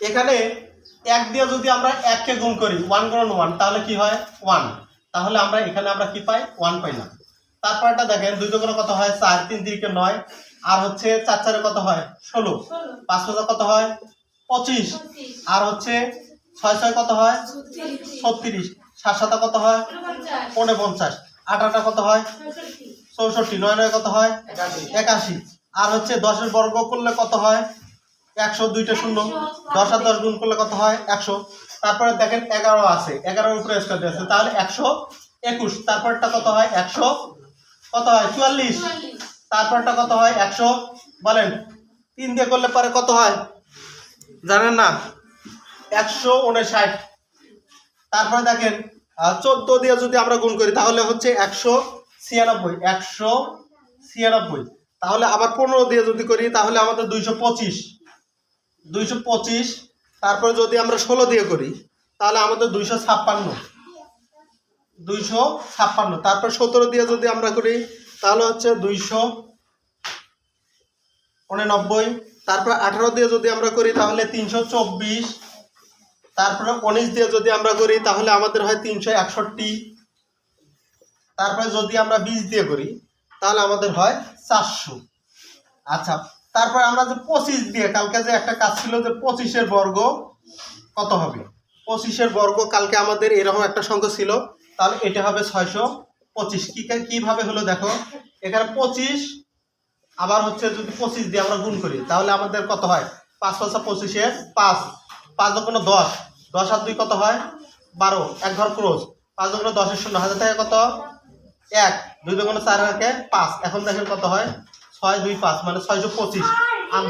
এখানে এক দিয়ে যদি আমরা এককে গুণ করি ওয়ান গুণন ওয়ান তাহলে কি হয়? ওয়ান তাহলে আমরা এখানে আমরা কি পাই? ওয়ান পাই না তারপরটা দেখেন দুই দুগুণে কত হয়? চার তিন তিরিকে নয়। আর হচ্ছে চার চারে কত হয়? ষোলো। পাঁচ পাঁচে কত হয়? পঁচিশ। আর হচ্ছে ছয় ছয় কত হয়? ছত্রিশ। সাত সাতা কত হয়? পনেরো পঞ্চাশ। আট আটা কত হয়? চৌষট্টি। নয় নয় কত হয়? একাশি। আর হচ্ছে দশের বর্গ করলে কত হয়? একশো দুইটা শূন্য। দশ আর দশ গুণ করলে কত হয়? একশো। তারপরে দেখেন এগারো আছে। এগারোর উপরে স্কোয়ার আছে। তাহলে একশো একুশ। তারপরটা কত হয়? একশো কত হয়? চুয়াল্লিশ। চুয়াল্লিশ। তারপরটা কত হয়? একশো। বলেন তিন দিয়ে করলে পরে কত হয়? জানেন না? একশো উনষাট তারপরে দেখেন চোদ্দ দিয়ে যদি আমরা গুণ করি তাহলে হচ্ছে একশো ছিয়ানব্বই। একশো ছিয়ানব্বই। তাহলে আবার পনেরো দিয়ে যদি করি তাহলে আমাদের দুইশো পঁচিশ। দুইশো পঁচিশ, তারপরে যদি আমরা ষোলো দিয়ে করি, তাহলে আমাদের দুইশো ছাপ্পান্ন। দুইশো ছাপ্পান্ন, তারপর সতেরো দিয়ে যদি আমরা করি, তাহলে হচ্ছে দুইশো উননব্বই। তারপর আঠারো দিয়ে যদি আমরা করি, তাহলে তিনশো চব্বিশ। তারপরে উনিশ দিয়ে যদি আমরা করি, তাহলে আমাদের হয় তিনশো একষট্টি। তারপরে যদি আমরা বিশ দিয়ে করি, তাহলে আমাদের হয় চারশো। আচ্ছা তারপর আমরা যে পঁচিশ দিয়ে, কালকে যে একটা কাজ ছিল যে পঁচিশের বর্গ কত হবে? পঁচিশের বর্গ কালকে আমাদের এরকম একটা সংখ্যা ছিল, তাহলে এটা হবে ছয়শো পঁচিশ। কী কীভাবে হলো দেখো? এখানে পঁচিশ, আবার হচ্ছে যদি পঁচিশ দিয়ে আমরা গুণ করি, তাহলে আমাদের কত হয়? পাঁচ পাঁচা পঁচিশে পাঁচ। পাঁচ দোকানো দশ। দশ আর দুই কত হয়? বারো। এক ঘর ক্রোজ পাঁচ দোকানো দশের শূন্য। হাজার থেকে কত? এক। দুই দোকানো চার একে পাঁচ। এখন দেখেন কত হয়? ছয় দুই পাঁচ মানে ছয়শো পঁচিশ। আম-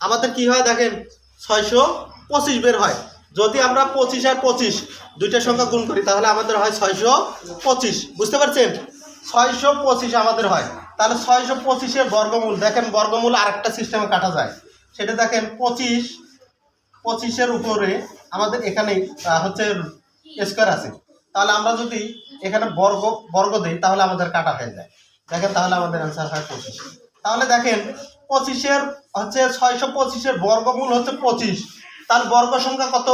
আমাদের কি হয় দেখেন ছয়শো পঁচিশ বের হয়। যদি আমরা পঁচিশ আর পঁচিশ দুইটা সংখ্যা গুণ করি তাহলে আমাদের হয় ছয়শো পঁচিশ। বুঝতে পারছেন? ছয়শো পঁচিশ আমাদের হয়। তাহলে ছয়শো পঁচিশের বর্গমূল দেখেন বর্গমূল আরেকটা সিস্টেমে কাটা যায়। সেটা দেখেন পঁচিশ পঁচিশের উপরে আমাদের এখানে হচ্ছে স্কোয়ার আছে। তাহলে আমরা যদি এখানে বর্গ বর্গ দিই তাহলে আমাদের কাটা হয়ে যায়। দেখেন তাহলে আমাদের অ্যান্সার হয় পঁচিশ। তাহলে দেখেন, পঁচিশের হচ্ছে ছয়শো পঁচিশের বর্গমূল হচ্ছে পঁচিশ। তার বর্গ সংখ্যা কত?